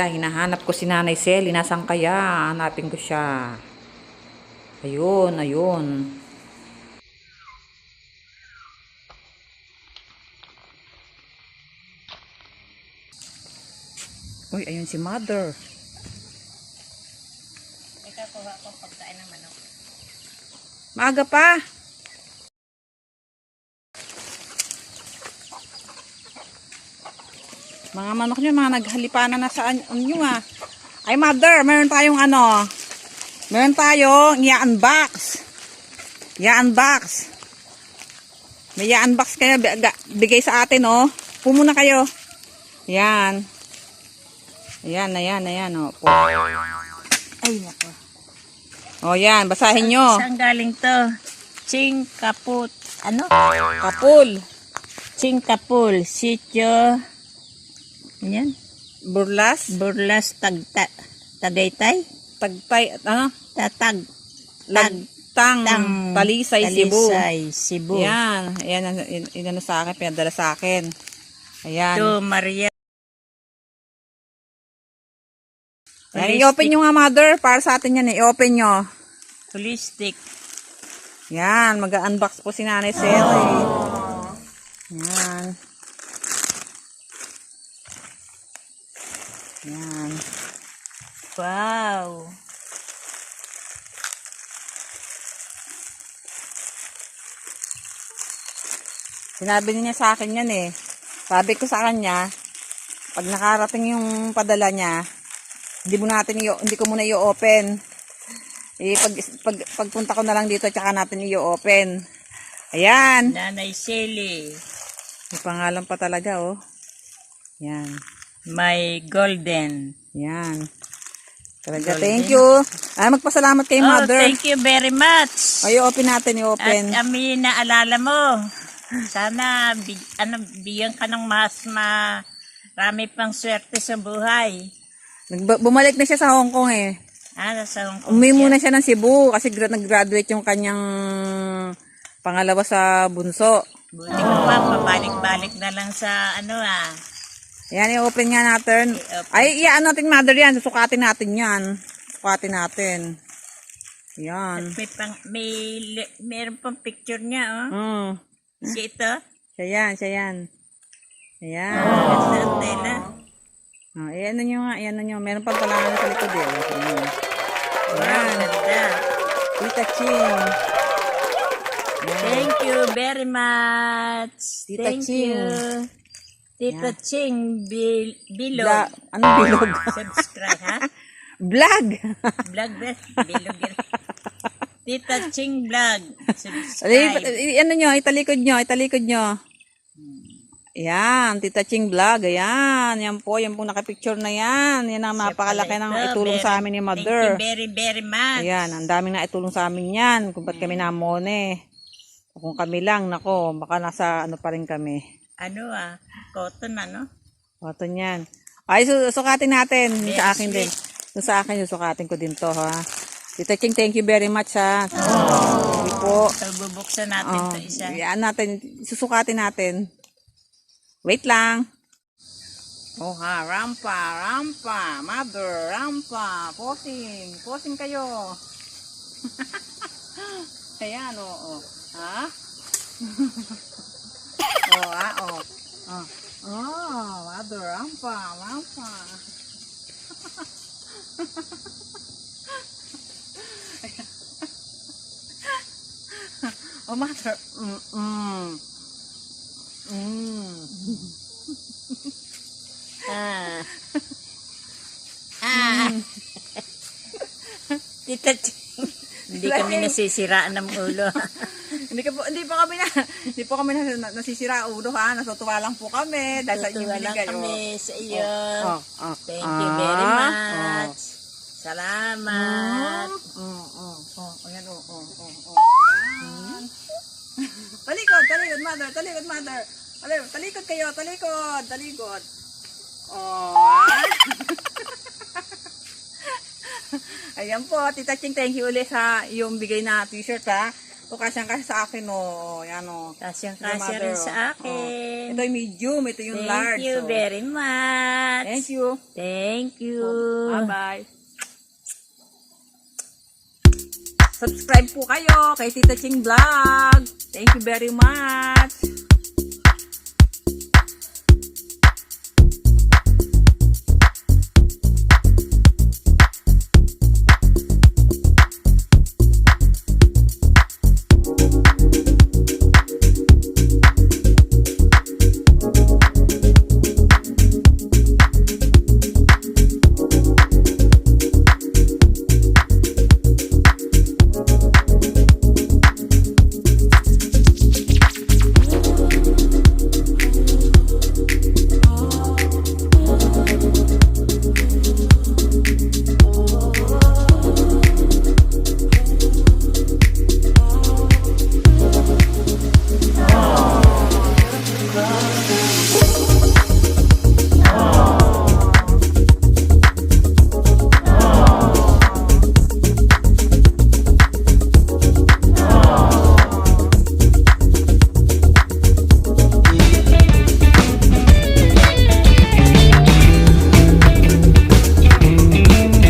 Hala, hinahanap ko si Nanay Selly. Nasaan kaya? Hanapin ko siya. Ayun, ayun. Uy, ayun si Mother. Ikaw kuha ko pagkain ng manok. Maaga pa. Mga manok nyo, mga naghalipanan na sa an- inyo ah. Ay mother, meron tayong ano. Meron tayong i-unbox. I-unbox. May i-unbox kayo, bi- ga- bigay sa atin oh. Pumuna kayo. Yan. Ayan, ayan, ayan oh. Po. Ay, nako. Oh, yan, basahin nyo. Saan galing to? Ching Kaput. Ano? Kapul. Ching Kapul. Sityo. Yan. Burlas. Burlas Tagta. Tagaytay. Tagtay, ano? Tatag. Lagtang, Tang. Talisay, Cebu. Talisay, Cebu. Yan, ayan, ang- in, inano sa akin, pinadala sa akin. Ayan. To Maria. Ayan, i-open nyo nga, mother, para sa atin yan, i-open nyo. Holistic. Yan, mag-unbox po si Nanay Sally. Yan. Yan. Wow. Sinabi niya sa akin yan eh. Sabi ko sa kanya, pag nakarating yung padala niya, hindi mo natin i- hindi ko muna i-open. Eh, pag, pag, pagpunta ko na lang dito, tsaka natin i-open. Ayan. Nanay Shelly. May pangalan pa talaga, oh. Yan. My golden. Yan. Talaga, Golden. thank you. Ay, magpasalamat kay Oh, mother. thank you very much. Ay, open natin, i-open. At kami naalala mo. Sana bi- ano, bigyan ka ng mas marami pang swerte sa buhay. Nag- bumalik na siya sa Hong Kong, eh. Ah, sa Hong Kong Umuwi muna siya ng Cebu kasi gra- nag-graduate yung kanyang pangalawa sa bunso. Buti ko pa, pabalik-balik na lang sa ano ah. Yan, i-open nga natin. Ay, iyaan natin, mother, yan. Susukatin natin yan. Susukatin natin. Yan. May, pang, may, meron pang picture niya oh. Hmm. Si ito. Siya yan, siya yan. Ayan. Tela. Oh, ayan na nyo nga, ayan na nyo. Meron pang talangan sa likod eh. Ayan. Ayan. Tita Ching. Thank you very much. Tita Thank Ching. you. Tita Ching Bil Bilog. Bla- anong bilog? Subscribe, ha? Vlog. Vlog ba? Bilog. Tita Ching Vlog. Subscribe. ano nyo, italikod nyo, italikod nyo. Yan, Tita Ching Vlog, ayan. Yan po, yan po nakapicture na yan. Yan ang napakalaki ng itulong very- sa amin ni Thank Mother. you very, very much. Ayan, ang daming na itulong sa amin yan. Kung ba't kami namone. Kung kami lang, nako, baka nasa ano pa rin kami. Ano ah, cotton ano? Oto niyan. Ay, su- sukatin natin. Yung sa Yes, akin din. Yung sa akin, yung sukatin ko din to, ha. Tita Ching, thank you very much, ha. You po. So, bubuksan natin Oh, to isa. yan natin, susukatin natin. Wait lang. Oh ha, rampa, rampa, mother, rampa, posing, posing kayo. Ayan, oo. Oh, Ha? oh, ha, oh. Oh, oh mother, rampa, rampa. Oh, mother, mm, mm. Mm. Ah. ah. Tita Ching. Hindi kami nasisiraan ng ulo. hindi ka po, hindi pa kami na, hindi po kami na, na, nasisira ulo ha, natutuwa lang po kami dahil sa lang binigay. kami sa iyo. Oh, oh, Thank you very Ah, much. Salamat. Oh, oh, talikod mother, talikod mother. Alam, talikod kayo, talikod, talikod. Oh. Ayan po, Tita Ching, thank you ulit sa yung bigay na t-shirt ha. Pukasyang kasi sa akin o. Oh. oh. Yan o. Oh. Kasyang kasya rin sa oh. akin. Oh. Ito yung medium, ito yung thank large. Thank you so. very much. Thank you. Thank you. Bye-bye. Subscribe po kayo kay Tita Ching Vlog. Thank you very much.